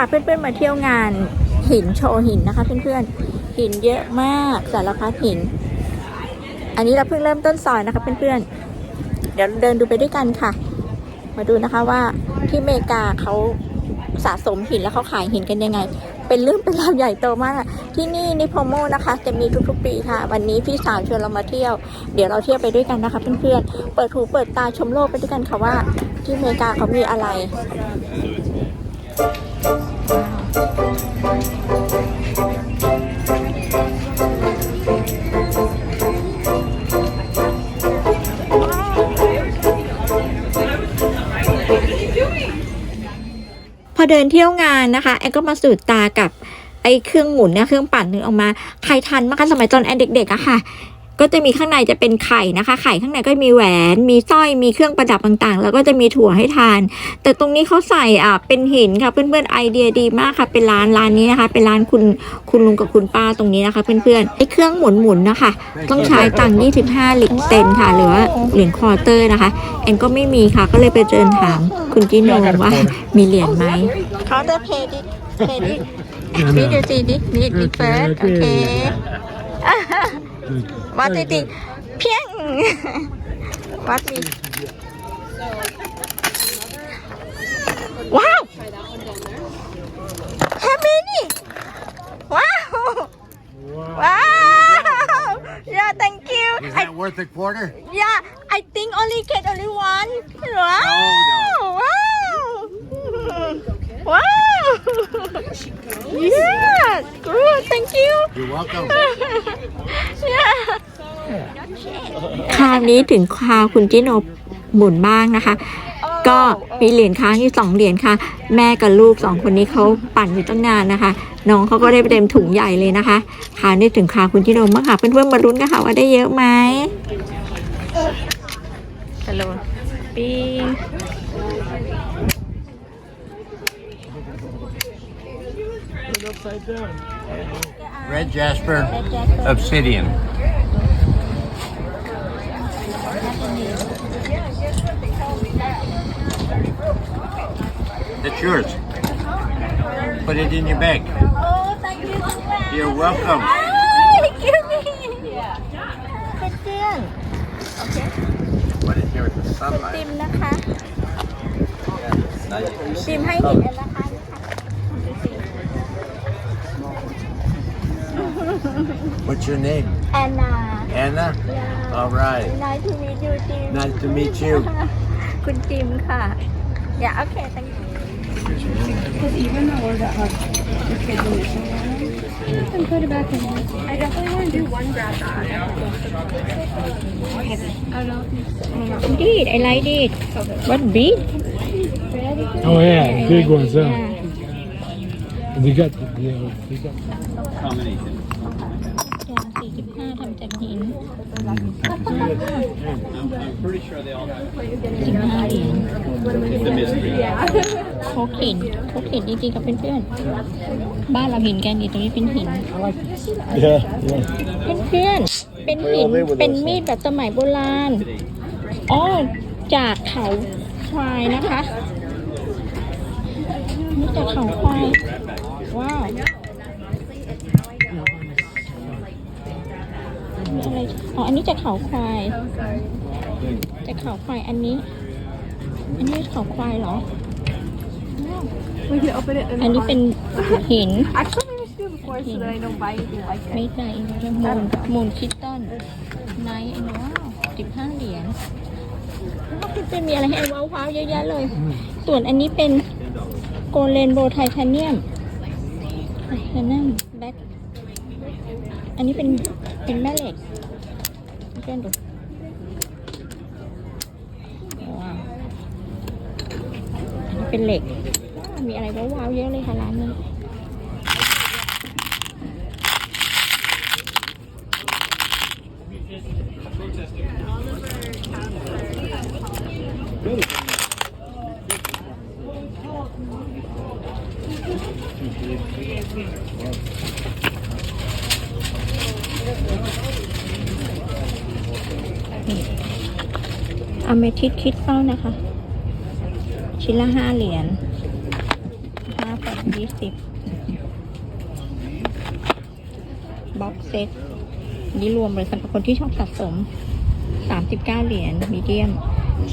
าเพื่อนๆมาเที่ยวงานหินโชว์หินนะคะ เพื่อนๆหินเยอะมากสารพัดหิน อันนี้เราเพิ่งเริ่มต้นซอยนะคะ เพื่อนๆเดี๋ยวเดินดูไปด้วยกันค่ะ มาดูนะคะว่าที่อเมริกาเขาสะสมหินแล้วเขาขายหินกันยังไง เป็นเรื่องเป็นราวใหญ่โตมาก ที่นี่นิโพโมนะคะ จะมีทุกๆปีค่ะ วันนี้พี่สาวชวนเรามาเที่ยว เดี๋ยวเราเที่ยวไปด้วยกันนะคะเพื่อนๆ เปิดหูเปิดตาชมโลกไปด้วยกันค่ะว่า ที่อเมริกาเขามีอะไร พอเดินเที่ยวงานนะคะ แอนก็มาสูดตากับไอ้เครื่องหมุนเนี่ยเครื่องปั่นนึงออกมา ใครทันมากคะสมัยตอนแอนเด็กๆอะค่ะ ก็จะมีข้างในจะเป็นไข่นะคะ ไข่ข้างในก็มีแหวน มีสร้อย มีเครื่องประดับต่างๆ แล้วก็จะมีถั่วให้ทาน แต่ตรงนี้เขาใส่อะเป็นหินค่ะเพื่อนๆไอเดียดีมากค่ะ เป็นร้านร้านนี้นะคะ เป็นร้านคุณคุณลุงกับคุณป้าตรงนี้นะคะ เพื่อนๆไอ้เครื่องหมุนๆนะคะ ต้องใช้ตังค์25เหรียญเซนค่ะ หรือว่าเหรียญควอเตอร์นะคะแอนก็ไม่มีค่ะ ก็เลยไปเดินถามคุณจิโนว่ามีเหรียญไหมเขาจะเพดิเพดินี่ดูสิดินี่ดิเฟิร์สโอเค วัดดิเพียงวัดมีว้าว How many ว้าวว้าว yeah thank you Is I that worth a quarter? Yeah, I think only get only one. Wow! Wow! Wow! Yeah, good. Thank you. You're welcome. Yeah. คราวนี้ถึงคราวคุณจิโนหมุนบ้างนะคะ ก็มีเหรียญค้างอยู่สองเหรียญค่ะ แม่กับลูกสองคนนี้เขาปั่นอยู่ตั้งนานนะคะ น้องเขาก็ได้ไปเต็มถุงใหญ่เลยนะคะคราวนี้ถึงคราวคุณจิโนมางค่ะเพื่อนๆมาลุ้นกันค่ะว่าได้เยอะไหมฮัลโหลปิง Red Jasper, Obsidian. That's yours. Put it in your bag. Oh, thank you so much. You're welcome. Thank you. เพื่อน Put it here with the ๆ sunlight. ติมนะคะ Now you can ติ see มให้ the เห็น color. ราคานี่ค่ะ What's your name? แอนนา Anna? Yeah. All right. Nice to meet you จิม Nice to meet you. คุณจิมค่ะ อย่าโอเค thank you Because even though we're the uh, the kids in the show, you can put it back in. I definitely want to do one grab bag. I don't know. Indeed I like it what big Oh yeah, big ones, huh? yeah They got, yeah, they got. อ ย่าง45ทำจากหิน I'm pretty sure they all have 15เหรียญ the mystery. โคกหินโคกหินจริงๆกับเพื่อนๆบ้านเราเห็นกันนี่ตรงนี้เป็นหิน Yeah, yeah. เพื่อนๆเป็นหิน เป็นมีดแบบสมัยโบราณอ๋อจากเขาควายนะคะนี่จากเขาควาย ว้าว มีอะไรอ๋ออันนี้จากเขาควายจากเขาควายอันนี้ อันนี้เขาควายเหรอ We can open it. อันนี้เป็นหิน Actually, let me see it before so that I don't buy anything like ไม่ it. ได้มูลมูลคิตตันไนท์ว้าวสิบห้าเหรียญว้าวเป็นมีอะไรให้ว้าวว้าวๆเยอะแยะเลย ส่วนอันนี้เป็นโกลเลนโบไทเทเนียมไทเทเนียมแบ็คอันนี้เป็นเป็นแม่เหล็ก เพื่อนดูว้าวอันนี้เป็นเหล็ก มีอะไรว้าวๆเยอะเลยค่ะร้านนี้ อเมทิสคิดเป้านะคะ ชิ้นละห้าเหรียญห้าปอนยี่สิบบ็อกเซตนี่รวมเลยสำหรับคนที่ชอบสะสมสามสิบเก้าเหรียญมีเดียม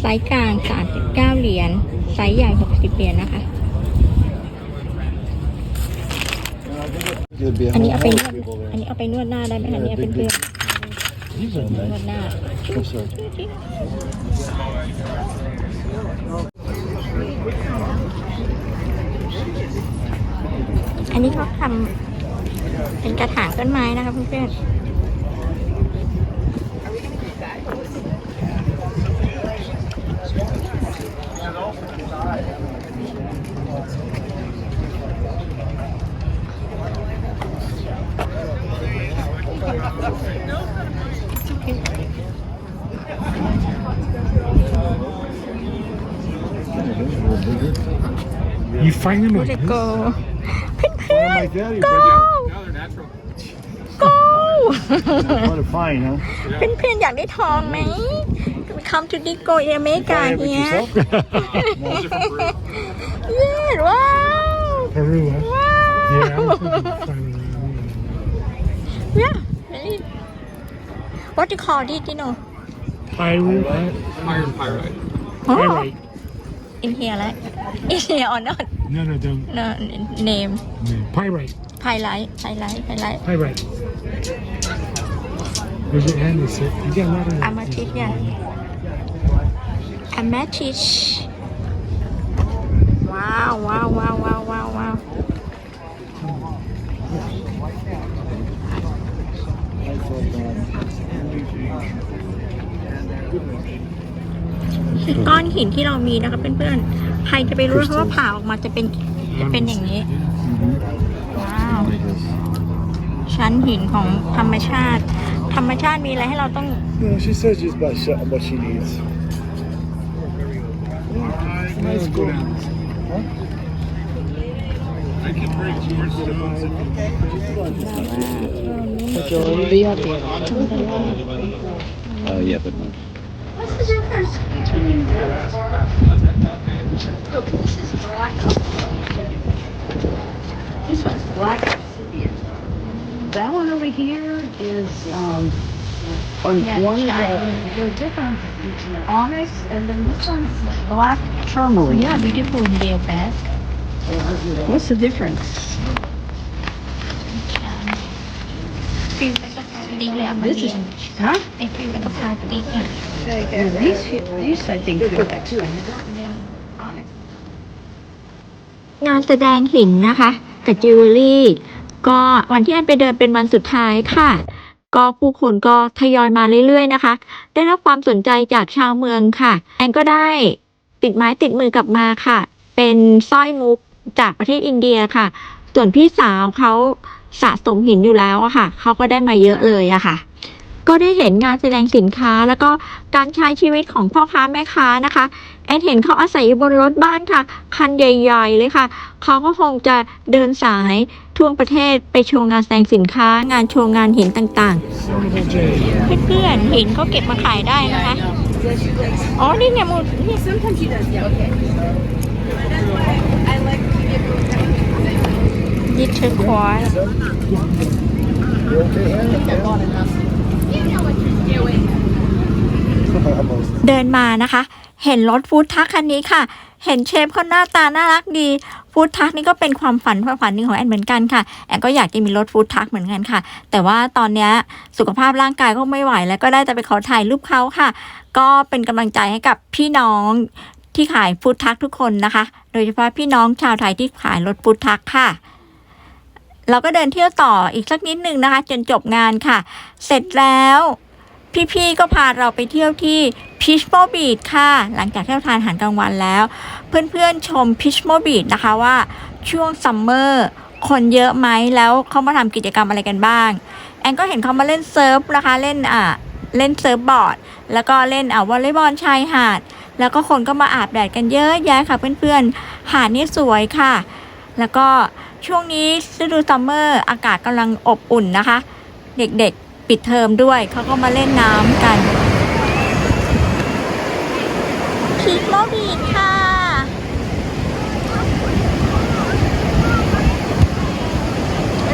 ไซส์กลางสามสิบเก้าเหรียญไซส์ใหญ่หกสิบเหรียญนะคะ อันนี้เอาไปนวดอันนี้เอาไปนวดหน้าได้ไหมคะเนี่ยเพื่อนๆ นวดหน้าอันนี้เขาทำเป็นกระถางต้นไม้นะคะเพื่อนๆ You find them โอ like เด this? โกเพื่อนๆ go Now they're natural. go What a fine, huh? เพื่อนๆอยากได้ทองไหม come to Digo in America here yeah wow Peru, huh? wow Yeah, I was thinking of finding around yeah really what do you call it you know here. Pyru, huh? Iron pyrite. oh Pyrite. In here แล้ว in here or not No, no, don't. no name No. Pyrite. highlight highlight highlight Pyrite. Where's your hand? Is it? You got a lot of. amethyst yeah amethyst wow wow wow wow wow wow ก้อนหินที่เรามีนะคะเพื่อนๆ ใครจะไปรู้นะคะว่าผ่าออกมาจะเป็นจะเป็นอย่างนี้ ว้าว ชั้นหินของธรรมชาติ ธรรมชาติมีอะไรให้เราต้อง Yeah, she says just about sh- what she needs. Nice girl. Uh, yeah, but What's the difference between Look, this is black. This one's black obsidian. That one over here is, um, on Yeah, one of shiny. the, they're different onyx, and then this one's black tourmaline. Yeah, beautiful nail bag. What's the difference? ฟิลเป็นภาษาดีเลยอะมา This เรีย is, น huh? ไอฟิลเป็นภาษาดีอะ Yeah, these, these I think are excellent. งานแสดงหินนะคะกับจิวเวลรี่ก็วันที่แอนไปเดินเป็นวันสุดท้ายค่ะ ก็ผู้คนก็ทยอยมาเรื่อยๆนะคะ ได้รับความสนใจจากชาวเมืองค่ะ แอนก็ได้ติดไม้ติดมือกลับมาค่ะ เป็นสร้อยมุกจากประเทศอินเดียค่ะ ส่วนพี่สาวเขาสะสมหินอยู่แล้วอะค่ะเขาก็ได้มาเยอะเลยอะค่ะ ก็ได้เห็นงานแสดงสินค้า แล้วก็การใช้ชีวิตของพ่อค้าแม่ค้านะคะแอนเห็นเขาอาศัยอยู่บนรถบ้านค่ะ คันใหญ่ๆเลยค่ะ เขาก็คงจะเดินสายทั่วประเทศไปโชว์งานแสดงสินค้า งานโชว์งานหินต่างๆ เพื่อนๆหินเขาเก็บมาขายได้นะคะ อ๋อ นี่ไงมูนี่ยิทเทอร์ควอย เดินมานะคะ เห็นรถฟู้ดทัคคันนี้ค่ะ เห็นเชฟเขาหน้าตาน่ารักดีฟู้ดทัคนี่ก็เป็นความฝันความฝันหนึ่งของแอนเหมือนกันค่ะ แอนก็อยากจะมีรถฟู้ดทัคเหมือนกันค่ะ แต่ว่าตอนนี้สุขภาพร่างกายก็ไม่ไหว แล้วก็ได้แต่ไปขอถ่ายรูปเขาค่ะ ก็เป็นกำลังใจให้กับพี่น้องที่ขายฟู้ดทัคทุกคนนะคะ โดยเฉพาะพี่น้องชาวไทยที่ขายรถฟู้ดทัคค่ะ เราก็เดินเที่ยวต่ออีกสักนิดนึงนะคะ จนจบงานค่ะ เสร็จแล้วพี่ๆ ก็พาเราไปเที่ยวที่พิชโมบีดค่ะ หลังจากที่เราทานอาหารกลางวันแล้ว เพื่อนๆ ชมพิชโมบีดนะคะว่าช่วงซัมเมอร์คนเยอะไหมแล้วเขามาทำกิจกรรมอะไรกันบ้าง แอนก็เห็นเขามาเล่นเซิร์ฟนะคะ เล่นอ่าเล่นเซิร์ฟบอร์ด แล้วก็เล่นอ่าวอลเลย์บอลชายหาด แล้วก็คนก็มาอาบแดดกันเยอะแยะค่ะเพื่อนๆ หาดนี่สวยค่ะ แล้วก็ช่วงนี้ฤดูซัมเมอร์อากาศกำลังอบอุ่นนะคะ เด็กๆปิดเทอมด้วยเขาก็มาเล่นน้ำกันพีโมบีค่ะ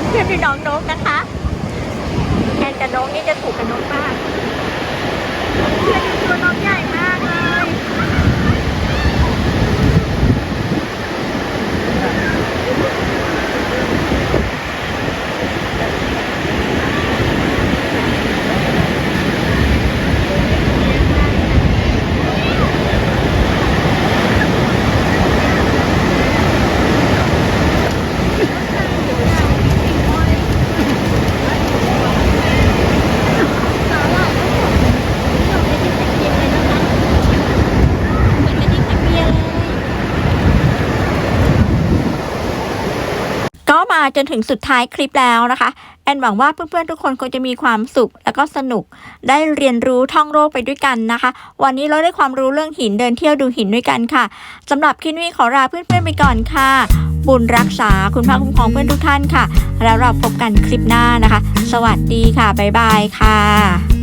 เพื่อนพี่น้องนกนะคะแอนกับนกนี่จะถูกกับนกมากเพื่อนตัวน้องใหญ่มากเลย ก็ มาจนถึงสุดท้ายคลิปแล้วนะคะ แอนหวังว่าเพื่อนๆทุกคนคงจะมีความสุขแล้วก็สนุก ได้เรียนรู้ท่องโลกไปด้วยกันนะคะ วันนี้เราได้ความรู้เรื่องหินเดินเที่ยวดูหินด้วยกันค่ะสำหรับคลิปนี้ขอลาเพื่อนๆไปก่อนค่ะ บุญรักษาคุณพระคุ้มครองเพื่อนทุกท่านค่ะ แล้วเราพบกันคลิปหน้านะคะ สวัสดีค่ะบ๊ายบายค่ะ